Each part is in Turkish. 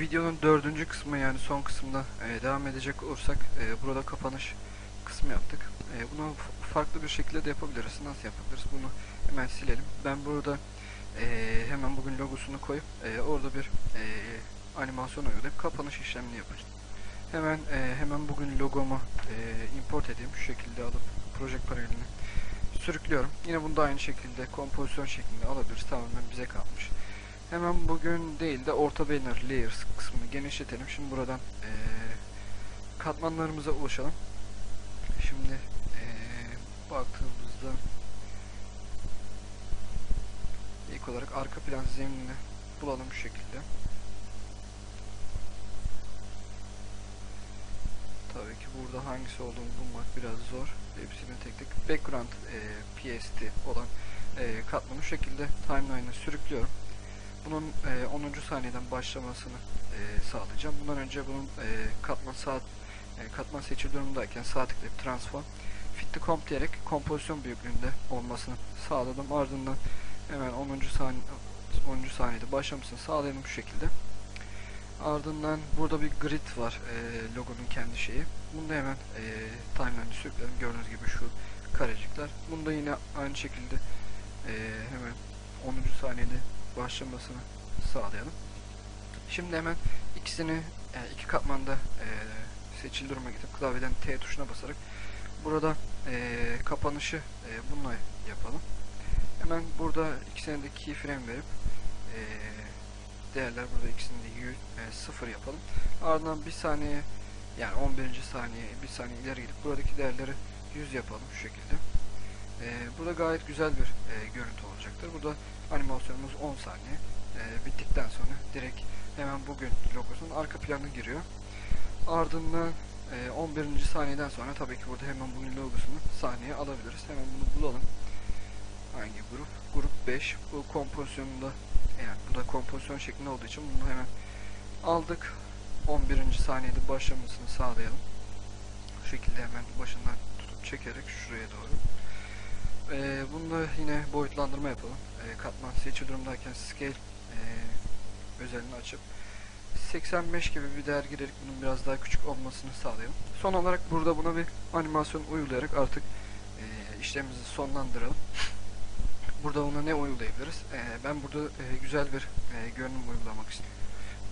videonun dördüncü kısmı yani son kısımda e, devam edecek olursak e, burada kapanış kısmı yaptık. E, bunu farklı bir şekilde de yapabiliriz. Nasıl yapabiliriz? Bunu hemen silelim. Ben burada e, hemen bugün logosunu koyup e, orada bir e, animasyon uygulayıp kapanış işlemini yapacağım. Hemen e, hemen bugün logomu e, import edeyim. Şu şekilde alıp proje panelini sürüklüyorum. Yine bunu da aynı şekilde kompozisyon şeklinde alabiliriz. Tamamen bize kalmış. Hemen bugün değil de orta banner layers kısmını genişletelim. Şimdi buradan eee, katmanlarımıza ulaşalım. Şimdi eee, baktığımızda ilk olarak arka plan zeminini bulalım şu şekilde. Tabii ki burada hangisi olduğunu bulmak biraz zor. Hepsini tek tek background eee, PST olan eee katmanı şekilde timeline'a sürüklüyorum. Bunun e, 10. saniyeden başlamasını e, sağlayacağım. Bundan önce bunun e, katman saat e, katman seçili durumdayken sağ tıklayıp transform fit to comp diyerek kompozisyon büyüklüğünde olmasını sağladım. Ardından hemen 10. saniye 10. saniyede başlamasını sağlayalım şu şekilde. Ardından burada bir grid var e, logonun kendi şeyi. Bunu da hemen e, timeline'ı sürükledim. Gördüğünüz gibi şu karecikler. Bunu da yine aynı şekilde e, hemen 10. saniyede başlamasını sağlayalım. Şimdi hemen ikisini yani iki katmanda e, seçili duruma getirip klavyeden T tuşuna basarak burada e, kapanışı e, bununla yapalım. Hemen burada ikisine de keyframe verip e, değerler burada ikisini de 100, e, 0 yapalım. Ardından bir saniye yani 11. saniye bir saniye ileri gidip buradaki değerleri 100 yapalım şu şekilde. E, burada gayet güzel bir e, görüntü olacaktır. Burada animasyonumuz 10 saniye. E, bittikten sonra direkt hemen bugün logosunun arka planı giriyor. Ardından e, 11. saniyeden sonra tabii ki burada hemen bugün logosunu sahneye alabiliriz. Hemen bunu bulalım. Hangi grup? Grup 5. Bu kompozisyonunda yani bu da kompozisyon şeklinde olduğu için bunu hemen aldık. 11. saniyede başlamasını sağlayalım. Bu şekilde hemen başından tutup çekerek şuraya doğru. Ee, bunda yine boyutlandırma yapalım. Ee, katman seçili durumdayken scale e, özelliğini açıp 85 gibi bir değer girerek bunun biraz daha küçük olmasını sağlayalım. Son olarak burada buna bir animasyon uygulayarak artık e, işlemimizi sonlandıralım. Burada buna ne uygulayabiliriz? Ee, ben burada e, güzel bir e, görünüm uygulamak istiyorum.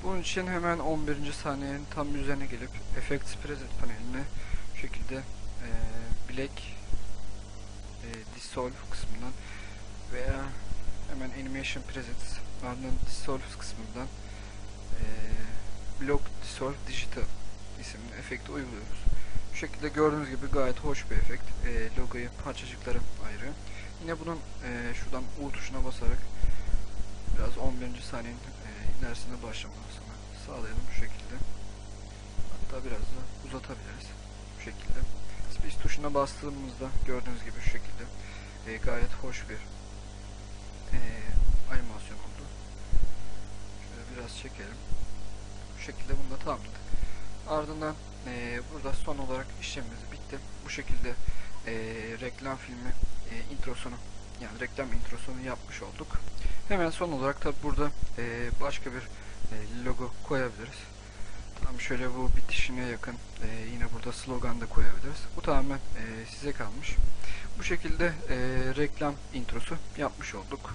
Bunun için hemen 11. saniyenin tam üzerine gelip Effects Preset paneline şekilde e, Black e, Dissolve kısmından veya hemen Animation Presets ardından Dissolve kısmından e, Block Dissolve Digital isimli efekti uyguluyoruz. Bu şekilde gördüğünüz gibi gayet hoş bir efekt. E, logoyu parçacıklara ayırıyor. Yine bunun e, şuradan U tuşuna basarak biraz 11. saniyenin e, ilerisine başlamasını sağlayalım bu şekilde. Hatta biraz da uzatabiliriz bu şekilde. Tuşuna bastığımızda gördüğünüz gibi şu şekilde e, gayet hoş bir e, animasyon oldu. Şöyle biraz çekelim. Bu şekilde bunu da tamamladık. Ardından e, burada son olarak işlemimiz bitti. Bu şekilde e, reklam filmi e, introsunu yani reklam introsunu yapmış olduk. Hemen son olarak tabi burada e, başka bir e, logo koyabiliriz. Tam şöyle bu bitişine yakın e, yine burada slogan da koyabiliriz. Bu tamamen e, size kalmış. Bu şekilde e, reklam introsu yapmış olduk.